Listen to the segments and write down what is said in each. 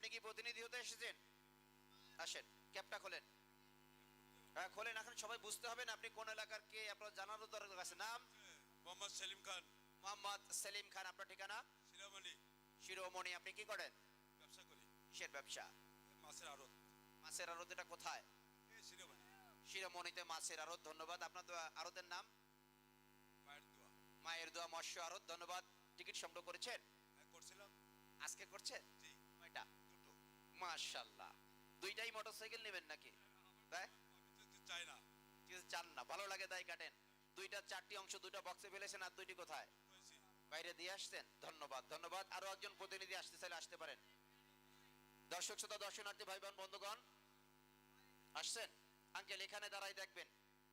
আপনি কি প্রতিনিধি হতে এসেছেন? আসেন ক্যাপটা খোলেন। হ্যাঁ খোলেন এখন সবাই বুঝতে হবে না আপনি কোন এলাকার কে আপনার জানারও দরকার আছে। নাম? মোহাম্মদ সেলিম খান। মোহাম্মদ সেলিম খান আপনার ঠিকানা? শিরামণি। শিরোমণি আপনি কি করেন? ব্যবসা করি। কিসের ব্যবসা? মাছের আড়ত। মাছের আড়ত এটা কোথায়? শিরামণি। শিরোমণিতে মাছের আড়ত ধন্যবাদ। আপনার আড়তের নাম? মায়ের দোয়া। মায়ের দোয়া মৎস্য আড়ত ধন্যবাদ। টিকিট সংগ্রহ করেছেন? হ্যাঁ, করছিলাম। আজকে করছেন? মাশাল্লাহ দুইটাই মোটরসাইকেল নেবেন নাকি? তাই? চাই না চান না ভালো লাগে তাই কাটেন। দুইটা চারটি অংশ দুইটা বক্সে ফেলেছেন আর দুইটি কোথায়? বাইরে দিয়ে আসছেন? ধন্যবাদ ধন্যবাদ। আরও একজন প্রতিনিধি আসতে চাইলে আসতে পারেন। দর্শক শ্রোতা দর্শনার্থী ভাই বোন বন্ধুগণ আসছেন? আঙ্কেল এখানে দাঁড়াই দেখবেন।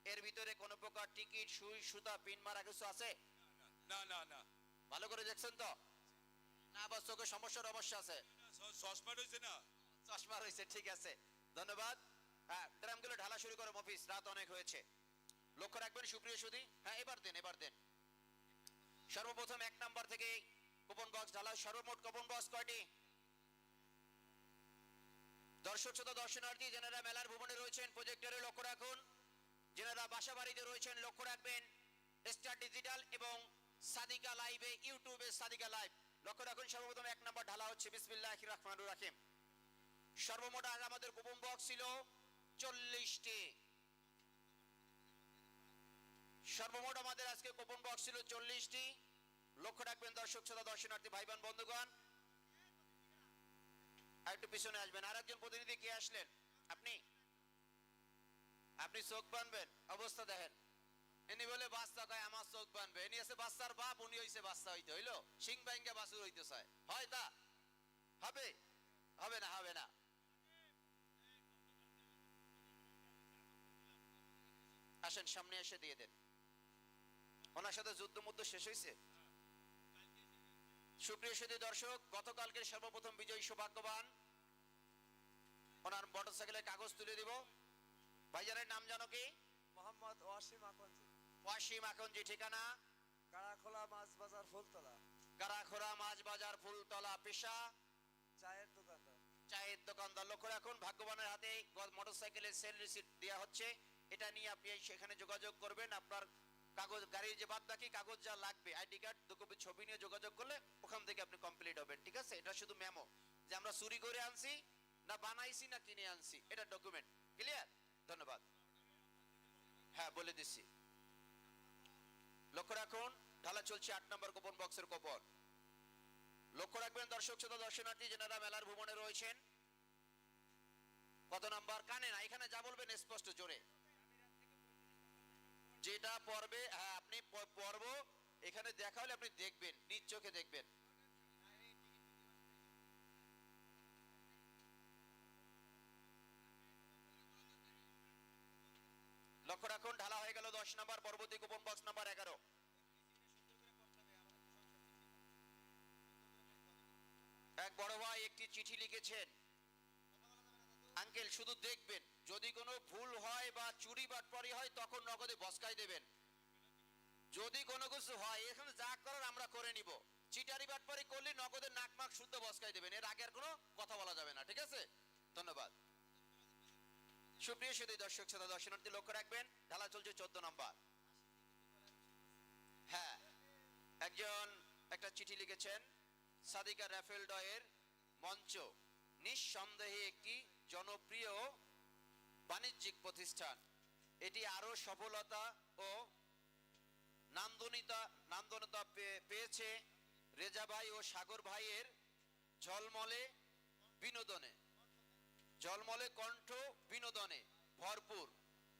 এর ভিতরে কোন প্রকার টিকিট সুই সুতা পিন মারা কিছু আছে? না না না। ভালো করে দেখছেন তো? না আবার চোখে সমস্যার অবশ্যই আছে। সসমান হয়েছে না। চশমা রয়েছে, ঠিক আছে। ধন্যবাদ। হ্যাঁ ড্রামগুলো ঢালা শুরু করো মফিস রাত অনেক হয়েছে। লক্ষ্য রাখবেন, সুপ্রিয় সুদী হ্যাঁ এবার দেন এবার দেন। সর্বপ্রথম এক নাম্বার থেকে কুপন বক্স ঢালা, সর্বমোট কুপন বক্স কয়টি? দর্শক, শ্রোতা, দর্শনার্থী যেনারা মেলার ভুবনে রয়েছেন প্রজেক্টরে লক্ষ্য রাখুন। যেনারা বাসা বাড়িতে রয়েছেন, লক্ষ্য রাখবেন স্টার ডিজিটাল এবং সাদিকা লাইভে ইউটিউবে সাদিকা লাইভ লক্ষ্য রাখুন, সর্বপ্রথম এক নাম্বার ঢালা হচ্ছে বিসমিল্লাহ রহমানুর রাহিম। সর্বমোট আমাদের কুপন বক্স ছিল চল্লিশটি। সর্বমোট আমাদের আজকে কুপন বক্স ছিল চল্লিশটি। লক্ষ্য রাখবেন দর্শক, শ্রোতা, দর্শনার্থী ভাই বোন বন্ধুগণ একটু পিছনে আসবেন। আর একজন প্রতিনিধি কে আসলেন? আপনি? আপনি চোখ বানবেন, অবস্থা দেখেন। এনি বলে, বাচ্চা কয় আমার চোখ বানবে? এনি আছে, বাচ্চার বাপ, উনি হইছে বাচ্চা হইতে হইল। সিং ব্যাঙ্গে বাসুর হইতে চায়। হয় তা? হবে? হবে না হবে না। আসেন সামনে এসে দিয়ে দেন। ওনার সাথে যুদ্ধ মুদ্ধ শেষ হয়েছে। সুপ্রিয় সুদী দর্শক গতকালকের সর্বপ্রথম বিজয়ী সৌভাগ্যবান ওনার মোটরসাইকেলের কাগজ তুলে দিব। ভাইজানের নাম জানো কি? মোহাম্মদ ওয়াসিম আকঞ্জি ওয়াসিম আকঞ্জি ঠিকানা? কাড়াখোলা মাছ বাজার ফুলতলা। কারাখোরা মাছ বাজার ফুলতলা পেশা। চায়ের দোকানদার। চায়ের দোকানদার। লক্ষ্য রাখুন ভাগ্যবানের হাতে মোটরসাইকেলের সেল রিসিট দেওয়া হচ্ছে। এটা নিয়ে আপনি সেখানে যোগাযোগ করবেন, আপনার কাগজ, গাড়ির যে বাদ বাকি কাগজ যা লাগবে, আইডি কার্ড দু কপি ছবি নিয়ে যোগাযোগ করলে ওখান থেকে আপনি কমপ্লিট হবেন, ঠিক আছে? এটা শুধু মেমো যে আমরা চুরি করে আনছি না বানাইছি না কিনে আনছি, এটা ডকুমেন্ট ক্লিয়ার ধন্যবাদ। হ্যাঁ বলে দিচ্ছি। লক্ষ্য রাখুন, ঢালা চলছে আট নম্বর কোপন বক্সের কোপন লক্ষ্য রাখবেন, দর্শক, শ্রোতা, দর্শনার্থী যেনারা মেলার ভ্রমণে রয়েছেন, কত নাম্বার? কানে না, এখানে যা বলবেন, স্পষ্ট, জোরে। যেটা পড়বে হ্যাঁ আপনি প- পড়ব এখানে দেখা হলে আপনি দেখবেন, নিজ চোখে দেখবেন। লক্ষ্য রাখুন, ঢালা হয়ে গেল দশ নাম্বার, পরবর্তী কুপন বক্স নাম্বার এগারো। এক বড় ভাই একটি চিঠি লিখেছেন। আঙ্কেল, শুধু দেখবেন, যদি কোনো ভুল হয় বা চুরি বাটপারি হয়, তখন নগদে বসকাই দেবেন। যদি কোনো কিছু হয়, এখানে যা করার আমরা করে নিব। চিটারি বাটপারি করলে নগদে নাক মাক শুদ্ধ বসকাই দেবেন। এর আগে আর কোনো কথা বলা যাবে না, ঠিক আছে? ধন্যবাদ। সুপ্রিয় দর্শক দর্শনার্থী, লক্ষ্য রাখবেন, ঢালা চলছে চোদ্দ নম্বর। হ্যাঁ একজন একটা চিঠি লিখেছেন, সাদিকা রাফেল ডয়ের মঞ্চ। নিঃসন্দেহে একটি জনপ্রিয় বাণিজ্যিক প্রতিষ্ঠান। এটি আরও সফলতা ও নান্দনিতা, নান্দনতা পেয়েছে রেজা ভাই ও সাগর ভাইয়ের ঝলমলে বিনোদনে। ঝলমলে কণ্ঠ বিনোদনে ভরপুর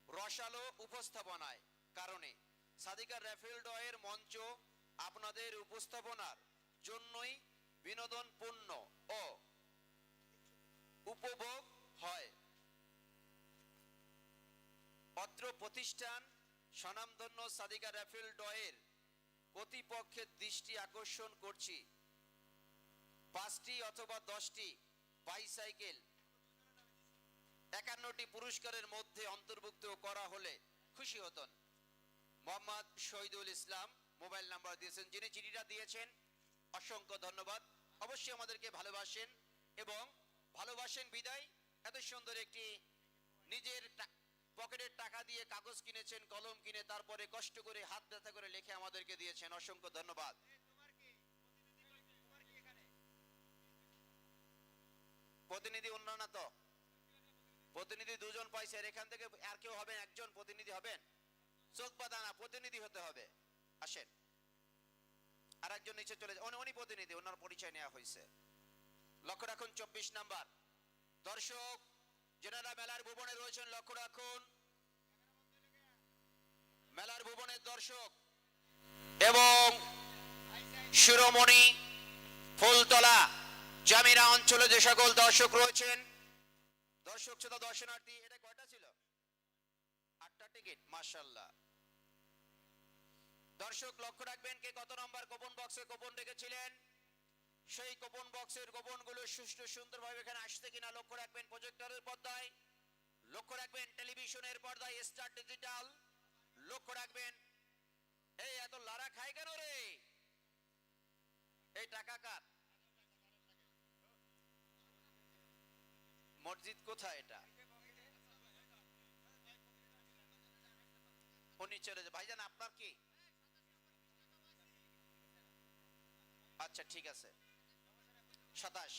রসালো উপস্থাপনায় কারণে সাদিকা র্যাফেল ডয়ের মঞ্চ আপনাদের উপস্থাপনার জন্যই বিনোদনপূর্ণ ও উপভোগ হয়। অত্র প্রতিষ্ঠান স্বনামধন্য সাদিকা র্যাফেল ডয়ের কর্তৃপক্ষের দৃষ্টি আকর্ষণ করছি। পাঁচটি অথবা দশটি বাইসাইকেল একান্নটি পুরস্কারের মধ্যে অন্তর্ভুক্ত করা হলে খুশি হতেন। মোহাম্মদ শহীদুল ইসলাম মোবাইল নাম্বার দিয়েছেন, যিনি চিঠিটা দিয়েছেন, অসংখ্য ধন্যবাদ। অবশ্যই আমাদেরকে ভালোবাসেন এবং ভালোবাসেন বিদায়। এত সুন্দর একটি নিজের পকেটের টাকা দিয়ে কাগজ কিনেছেন, কলম কিনে তারপরে কষ্ট করে হাত ব্যথা করে লিখে আমাদেরকে দিয়েছেন। অসংখ্য ধন্যবাদ। প্রতিনিধি অন্য না তো? প্রতিনিধি দুজন পাইছে এখান থেকে আর কেউ হবেন, একজন প্রতিনিধি হবেন? চোখ বাঁধা না, প্রতিনিধি হতে হবে। আসেন। আর একজন নিচে চলে যায়। উনি প্রতিনিধি, ওনার পরিচয় নেওয়া হয়েছে লক্ষ্য রাখুন, চব্বিশ নাম্বার। দর্শক, যেনারা মেলার ভুবনে রয়েছেন, লক্ষ্য রাখুন। মেলার ভুবনের দর্শক এবং শিরোমণি ফুলতলা, জামিরা অঞ্চলে যে সকল দর্শক রয়েছেন। দর্শক শ্রোতা, দর্শনার্থী, এটা কয়টা ছিল? আটটা টিকিট মার্শাল্লাহ দর্শক, লক্ষ্য রাখবেন কে কত নম্বর, গোপন বক্সে গোপন রেখেছিলেন। সেই গোপন বক্সের গোপনগুলো সুষ্ঠু সুন্দরভাবে এখানে আসছে কিনা লক্ষ্য রাখবেন প্রজেক্টরের পর্দায়। লক্ষ্য রাখবেন টেলিভিশনের পর্দায় স্টার ডিজিটাল। লক্ষ্য রাখবেন, এই এত লারা খায় কেন রে? এই টাকা কার? মসজিদ কোথায় এটা? উনি চলে যায় ভাইজান, আপনার কি? আচ্ছা ঠিক আছে। সাতাশ।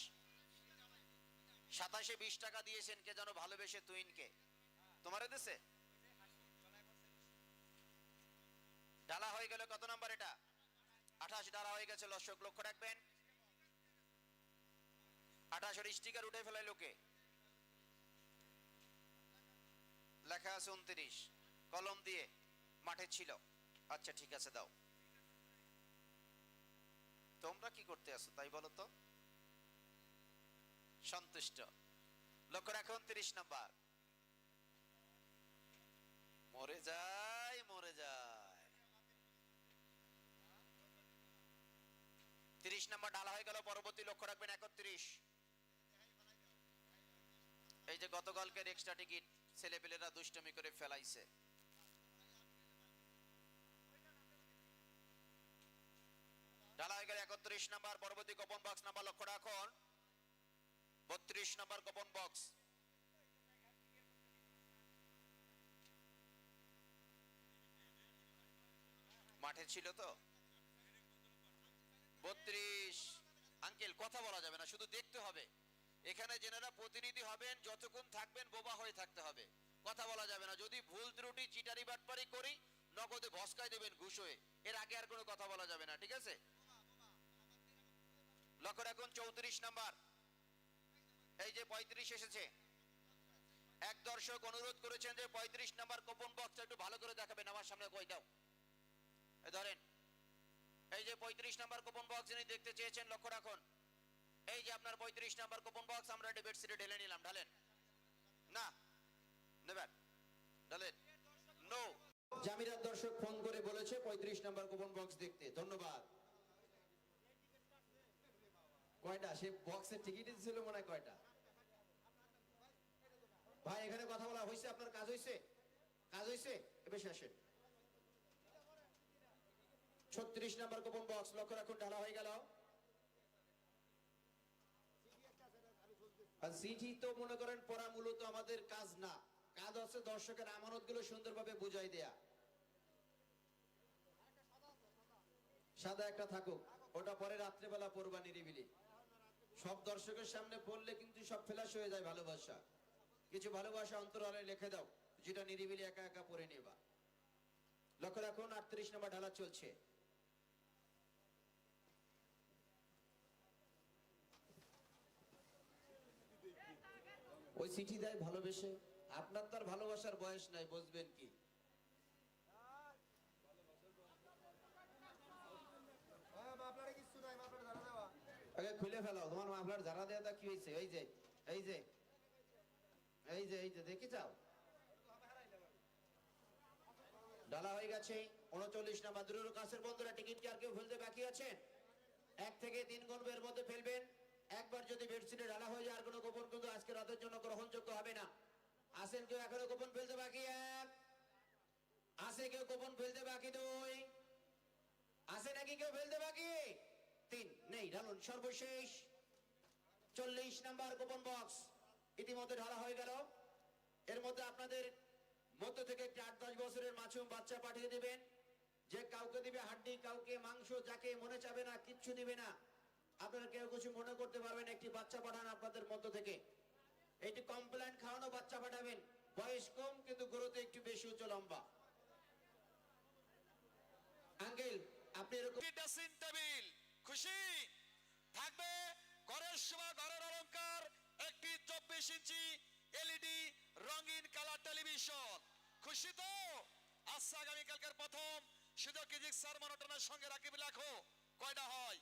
সাতাশে বিশ টাকা দিয়েছেন, কে যেন ভালোবেসে তুইনকে। তোমার দেশে ডালা হয়ে গেল, কত নাম্বার এটা? আঠাশ, ডালা হয়ে গেছে রাখবেন। স্টিকার উঠে ফেলায় লোকে। লেখা আছে উনত্রিশ, কলম দিয়ে মাঠে ছিল। আচ্ছা ঠিক আছে, দাও। তোমরা কি করতে আছো তাই বলো তো? সন্তুষ্ট। লক্ষ্য রাখো উনত্রিশ নাম্বার। মরে যায় মরে যায়। তিরিশ নাম্বার ডালা হয়ে গেল, পরবর্তী লক্ষ্য রাখবেন, একত্রিশ। এই যে গতকালকের এক্সট্রা টিকিট ছেলেপেলেরা দুষ্টমি করে ফেলাইছে। ডালা হয়ে গেল, একত্রিশ নাম্বার, পরবর্তী গোপন বক্স নাম্বার লক্ষ্য রাখুন। বত্রিশ নাম্বার গোপন বক্স। মাঠে ছিল তো? বত্রিশ। আঙ্কেল, কথা বলা যাবে না, শুধু দেখতে হবে। এখানে যেনারা প্রতিনিধি হবেন, যতক্ষণ থাকবেন বোবা হয়ে থাকতে হবে। কথা বলা যাবে না, যদি ভুল ত্রুটি, চিটারি বাটপারি করি, নগদে ভস্কায় দেবেন ঘুষ হয়ে। এর আগে আর কোনো কথা বলা যাবে না, ঠিক আছে? লক্ষ্য রাখুন, চৌত্রিশ নাম্বার। এই যে পঁয়ত্রিশ এসেছে। এক দর্শক অনুরোধ করেছেন যে পঁয়ত্রিশ নাম্বার কোপন বক্সটা একটু ভালো করে দেখাবেন, আমার সামনে কই দাও। ধরেন, এই যে পঁয়ত্রিশ নাম্বার কোপন বক্স যিনি দেখতে চেয়েছেন, লক্ষ্য রাখুন। এই যে আপনার পঁয়ত্রিশ নাম্বার কোপন বক্স আমরা ডেবিট সিটে ঢেলে নিলাম, ঢালেন। না, নেবেন, ঢালেন। নো জামিরার দর্শক ফোন করে বলেছে পঁয়ত্রিশ নাম্বার কোপন বক্স দেখতে। ধন্যবাদ। কয়টা? সে বক্সের টিকিট ছিল মনে হয় কয়টা? ভাই, এখানে কথা বলা হয়েছে আপনার কাজ হয়েছে কাজ হয়েছে এবার আসেন। ছত্রিশ নাম্বার কোপন বক্স লক্ষ্য রাখুন, ঢালা হয়ে গেল। চিঠি তো মনে করেন পড়া মূলত আমাদের কাজ না। কাজ হচ্ছে দর্শকের আমানতগুলো সুন্দরভাবে বুঝাই দেয়া। সাদা একটা থাকুক, ওটা পরে রাত্রেবেলা পড়বা নিরিবিলি। সব দর্শকের সামনে পড়লে কিন্তু সব ফেলাস হয়ে যায় ভালোবাসা। কিছু ভালোবাসা অন্তরালে লিখে দাও যেটা নিরিবিলি একা একা পড়ে নেবা। লক্ষ্য রাখুন আটত্রিশ নম্বর ঢালা চলছে। ওই চিঠি দেয় ভালোবেসে। আপনার তার ভালোবাসার বয়স নাই বুঝবেন কি? আগে খুলে ফেলো তোমার মাফলার জানা দেওয়া কি হয়েছে? এই যে এই যে। এই যে এই যে, দেখে যাও। ডালা হয়ে গেছে, উনচল্লিশ নাম্বার দূরের কাছের বন্ধুরা টিকিট কি আর কেউ ফেলতে বাকি আছেন? এক থেকে তিন গল্পের মধ্যে ফেলবেন। একবার যদি বেডশিটে ডালা হয়ে যায়, আর কোনো গোপন কিন্তু আজকে রাতের জন্য গ্রহণযোগ্য হবে না। আসেন কেউ এখনও গোপন ফেলতে বাকি? এক। আছে কেউ গোপন ফেলতে বাকি? দুই। আছে নাকি কেউ ফেলতে বাকি? তিন। নেই, ঢালুন। সর্বশেষ। চল্লিশ নাম্বার গোপন বক্স ইতিমধ্যে ঢালা হয়ে গেল। এর মধ্যে আপনাদের মধ্য থেকে একটি আট দশ বছরের মাছুম বাচ্চা পাঠিয়ে দিবেন। যে কাউকে দিবে হাড্ডি, কাউকে মাংস, যাকে মনে চাবে না, কিচ্ছু দিবে না। আপনারা কেউ কিছু মনে করতে পারবেন একটি বাচ্চা পাঠান আপনাদের মধ্য থেকে। এটি কমপ্লেন খাওয়ানো বাচ্চা পাঠাবেন। বয়স কম, কিন্তু গ্রোথে একটু বেশি, উচ্চ, লম্বা। আঙ্কেল, আপনি এরকম খুশি? থাকবে, ঘরের শোভা, ঘরের অলংকার। একটি চব্বিশ ইঞ্চি এলইডি রঙিন কালার টেলিভিশন। খুশি তো? আচ্ছা আগামীকালকের প্রথম সুযোগ কিজিক স্যার মনোটনের সঙ্গে রাখিব লেখো। কয়টা হয়?